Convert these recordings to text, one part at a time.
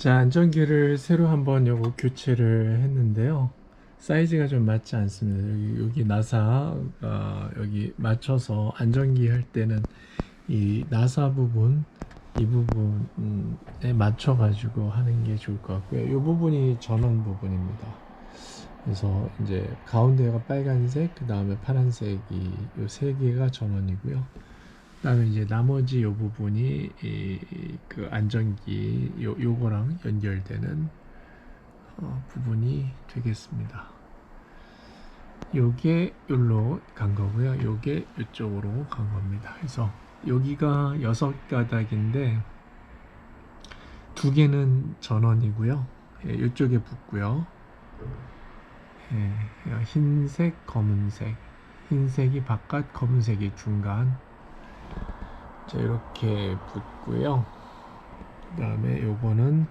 자, 안전기를 새로 한번 요거 교체를 했는데요. 사이즈가 좀 맞지 않습니다. 여기, 여기 나사, 어, 여기 맞춰서 안전기 할 때는 이 나사 부분, 이 부분에 맞춰 가지고 하는 게 좋을 것 같고요. 이 부분이 전원 부분입니다. 그래서 이제 가운데가 빨간색, 그 다음에 파란색이 이세 개가 전원이고요. 그다음에 이제 나머지 요 부분이 이, 그 안전기 요 요거랑 연결되는 어, 부분이 되겠습니다. 요게 여기로 간 거고요. 요게 이쪽으로 간 겁니다. 그래서 여기가 여섯 가닥인데 두 개는 전원이고요. 예, 이쪽에 붙고요. 예, 흰색, 검은색, 흰색이 바깥, 검은색이 중간. 자 이렇게 붙고요. 그 다음에 요거는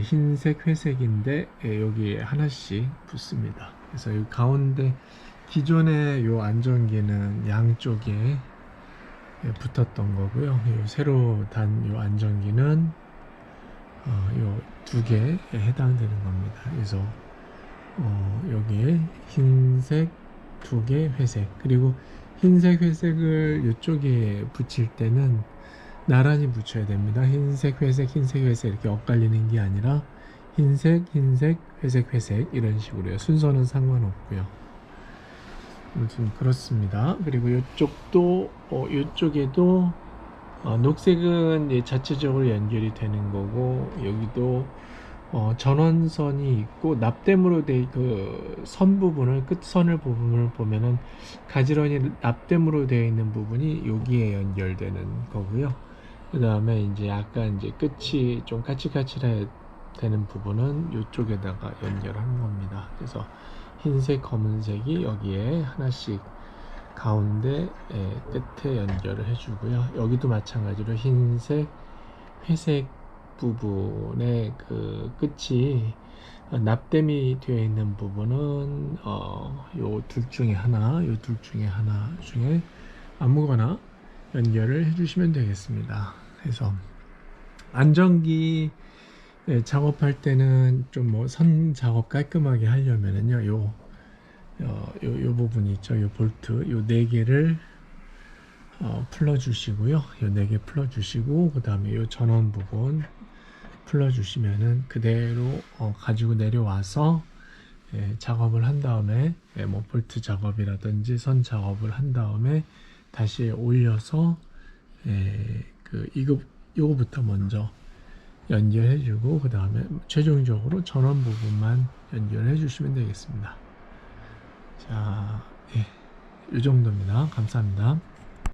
흰색, 회색인데 예, 여기 하나씩 붙습니다. 그래서 이 가운데 기존의 요 안전기는 양쪽에 예, 붙었던 거고요. 요 새로 단 요 안전기는 어, 요두 개에 해당되는 겁니다. 그래서 어, 여기에 흰색 두 개, 회색 그리고 흰색, 회색을 이쪽에 붙일 때는 나란히 붙여야 됩니다. 흰색, 회색, 흰색, 회색 이렇게 엇갈리는 게 아니라 흰색, 흰색, 회색, 회색 이런 식으로요. 순서는 상관없고요. 아무튼 그렇습니다. 그리고 이쪽도 어, 이쪽에도 어, 녹색은 자체적으로 연결이 되는 거고 여기도 어, 전원선이 있고 납땜으로 된그선 부분을 끝선을 부분을 보면은 가지런히 납땜으로 되어 있는 부분이 여기에 연결되는 거고요. 그 다음에 이제 약간 이제 끝이 좀 까칠까칠해 되는 부분은 이쪽에다가 연결하는 겁니다. 그래서 흰색, 검은색이 여기에 하나씩 가운데 예, 끝에 연결을 해주고요. 여기도 마찬가지로 흰색, 회색 부분의 그 끝이 납땜이 되어 있는 부분은 어, 요 둘 중에 하나, 요 둘 중에 하나 중에 아무거나 연결을 해주시면 되겠습니다. 그래서 안전기 네, 작업할 때는 좀 뭐 선 작업 깔끔하게 하려면은요, 요, 어, 요, 요 부분이 있죠, 요 볼트, 요 네 개를 어, 풀어주시고요, 요 네 개 풀어주시고, 그 다음에 요 전원 부분 풀어주시면은 그대로 어, 가지고 내려와서 예, 작업을 한 다음에 예, 뭐 볼트 작업이라든지 선 작업을 한 다음에 다시 올려서 예, 그 이거 요거부터 먼저 연결해주고 그 다음에 최종적으로 전원 부분만 연결해 주시면 되겠습니다. 자, 예, 이 정도입니다. 감사합니다.